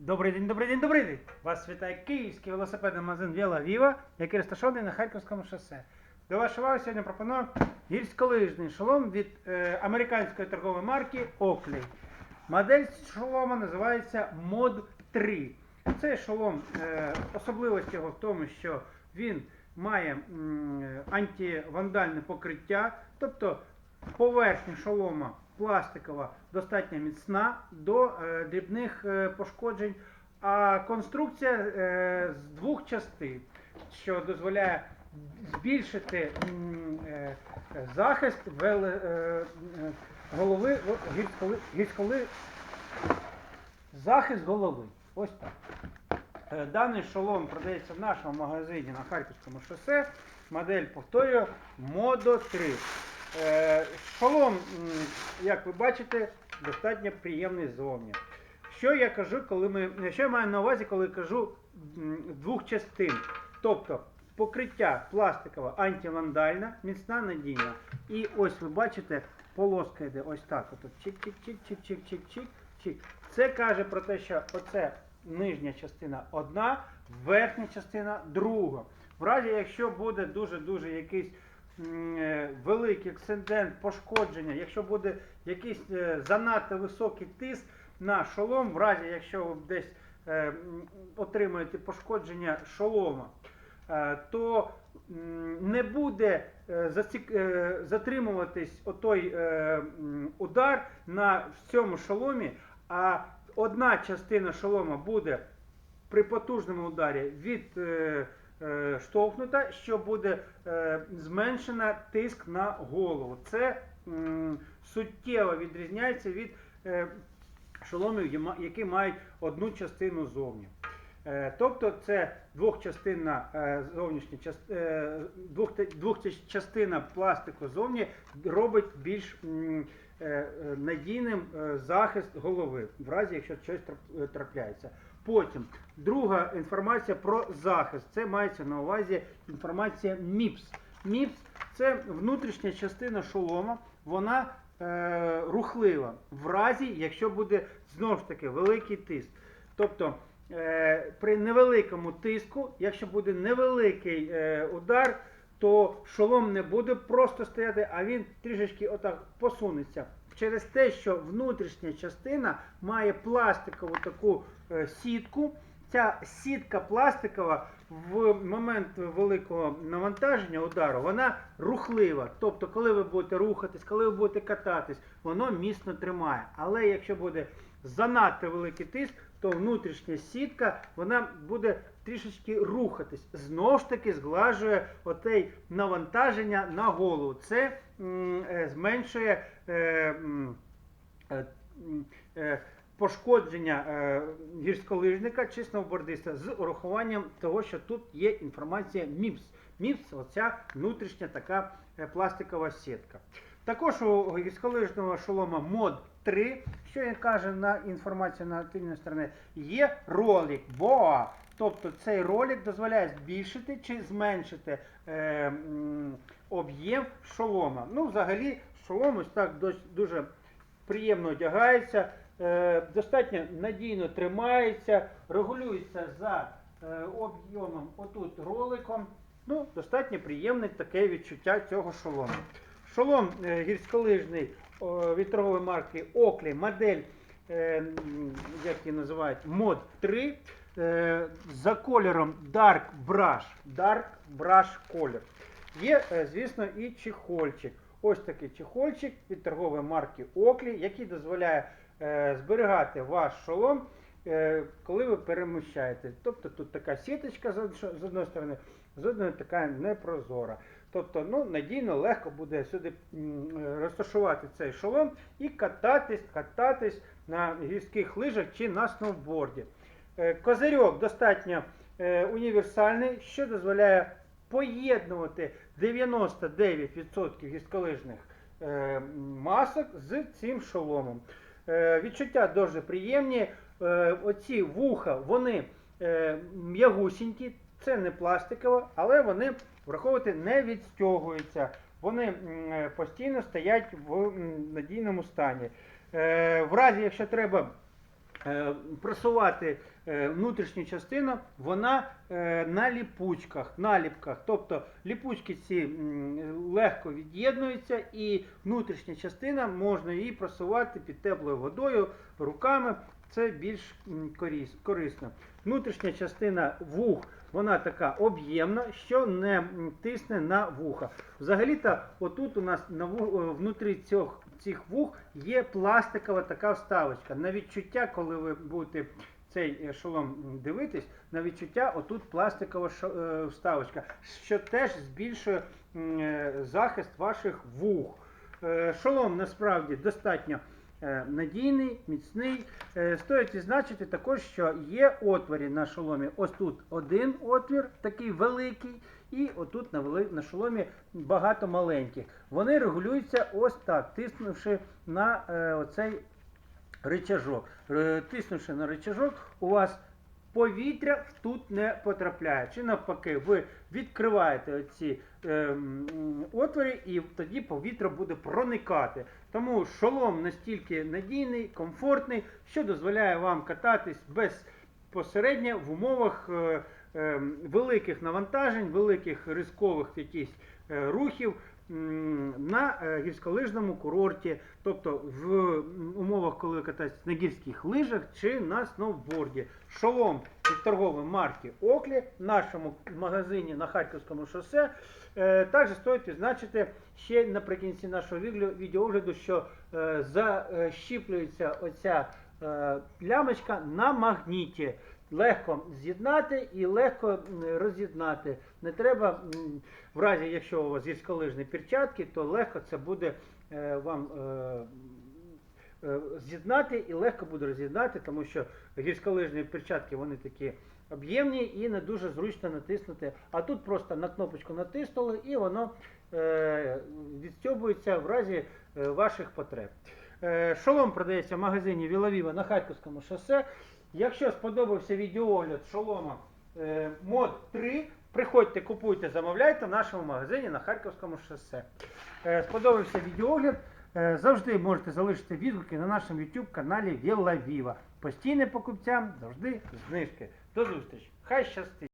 Добрий день, добрий день, добрий день! Вас вітає київський велосипедний магазин Віла Віва, який розташований на Харківському шосе. До вашої уваги сьогодні пропоную гірськолижний шолом від е, американської торгової марки Oakley. Модель шолома називається Mod 3. Цей шолом, е, особливість його в тому, що він має м, антивандальне покриття, тобто поверхня шолома пластикова достатньо міцна до е, дрібних е, пошкоджень, а конструкція е, з двох частин, що дозволяє збільшити захист голови гірськоли, захист голови. Ось так. Даний шолом продається в нашому магазині на Харківському шосе. Модель повторюю Modo 3. Е, Шолом, як ви бачите, достатньо приємний зовні. Що я кажу, коли ми. Що я маю на увазі, коли кажу двох частин? Тобто покриття пластикове антивандальне, міцна надійна. І ось ви бачите, полоска йде ось так. От чик-чик-чик-чик-чик-чик-чик. Це каже про те, що оце нижня частина одна, верхня частина друга. В разі, якщо буде дуже-дуже якийсь великий акцидент, пошкодження, якщо буде якийсь е, занадто високий тиск на шолом, в разі, якщо ви десь е, отримаєте пошкодження шолома, е, то не буде е, е, затримуватись отой е, удар на цьому шоломі, а одна частина шолома буде при потужному ударі від е, е, штовхнута, що буде е, зменшена тиск на голову. Це суттєво відрізняється від е, шоломів, які мають одну частину зовні. Е, Тобто це двохчастинна е, зовнішня част- е, двох- двохчастина пластику зовні робить більш е, е, надійним е, захист голови, в разі якщо щось е, трапляється. Потім друга інформація про захист. Це мається на увазі інформація МІПС. МІПС це внутрішня частина шолома, вона е, рухлива в разі, якщо буде знову ж таки великий тиск. Тобто е, при невеликому тиску, якщо буде невеликий е, удар, то шолом не буде просто стояти, а він трішечки отак посунеться. Через те, що внутрішня частина має пластикову таку е, сітку. Ця сітка пластикова в момент великого навантаження удару, вона рухлива. Тобто, коли ви будете рухатись, коли ви будете кататись, воно міцно тримає. Але якщо буде занадто великий тиск, то внутрішня сітка вона буде трішечки рухатись. Знову ж таки зглажує отей навантаження на голову. Це е, зменшує. Е, е, Пошкодження гірськолижника чи сноубордиста з урахуванням того, що тут є інформація МІПС. МІПС оця внутрішня така пластикова сітка. Також у гірськолижного шолома мод 3, що він каже на інформацію на тильній стороні, є ролик BOA. Тобто цей ролик дозволяє збільшити чи зменшити е, об'єм шолома. Ну, взагалі, шолом ось так дуже приємно одягається, е, достатньо надійно тримається, регулюється за е, об'ємом отут роликом. Ну, достатньо приємне таке відчуття цього шолому. Шолом е, гірськолижний о, від торгової марки Oakley, модель, е, як її називають, Mod 3. Е, За кольором Dark Brush. Dark Brush колір. Є, е, звісно, і чехольчик. Ось такий чехольчик від торгової марки Oakley, який дозволяє е, зберігати ваш шолом, коли ви переміщаєте. Тобто тут така сіточка з одної сторони, з одної така непрозора. Тобто ну, надійно легко буде сюди розташувати цей шолом і кататись, кататись на гірських лижах чи на сноуборді. Е, Козирьок достатньо е, універсальний, що дозволяє поєднувати 99% гірськолижних е, масок з цим шоломом. Відчуття дуже приємні. Оці вуха, вони м'ягусінькі, це не пластиково, але вони, враховуйте, не відстягуються. Вони постійно стоять в надійному стані. В разі, якщо треба просувати е, внутрішню частину, вона е, на ліпучках, наліпках. Тобто ліпучки ці легко від'єднуються і внутрішня частина можна її просувати під теплою водою, руками. Це більш корисно. Внутрішня частина вух, вона така об'ємна, що не тисне на вуха. Взагалі-то, отут у нас на е, внутрі цих, цих вух є пластикова така вставочка. На відчуття, коли ви будете цей е, шолом дивитись, на відчуття отут пластикова е, вставочка, що теж збільшує е, захист ваших вух. Шолом насправді достатньо надійний, міцний. Стоїть відзначити також, що є отворі на шоломі. Ось тут один отвір, такий великий, і отут на, на шоломі багато маленьких. Вони регулюються ось так, тиснувши на е, оцей рычажок. Е, Тиснувши на рычажок, у вас повітря тут не потрапляє. Чи навпаки, ви відкриваєте оці е, отвори, і тоді повітря буде проникати. Тому шолом настільки надійний, комфортний, що дозволяє вам кататись безпосередньо в умовах е, великих навантажень, великих ризикових якихось е, рухів на е, гірськолижному курорті, тобто в умовах, коли ви на гірських лижах чи на сноуборді. Шолом від торгової марки Оклі в нашому магазині на Харківському шосе. Е, Також стоїть відзначити ще наприкінці нашого відео- відеоогляду, що защіплюється оця е, лямочка на магніті. Легко з'єднати і легко роз'єднати. Не треба, в разі, якщо у вас гірськолижні перчатки, то легко це буде е, вам е, е, з'єднати і легко буде роз'єднати, тому що гірськолижні перчатки вони такі об'ємні і не дуже зручно натиснути. А тут просто на кнопочку натиснули і воно відстьобується в разі ваших потреб. Шолом продається в магазині Вілавіва на Харківському шосе. Якщо сподобався відеоогляд шолома е, мод 3, приходьте, купуйте, замовляйте в нашому магазині на Харківському шосе. Е, Сподобався відеоогляд. е, Завжди можете залишити відгуки на нашому YouTube каналі Віла Віва. Постійним покупцям завжди знижки. До зустрічі. Хай щастить!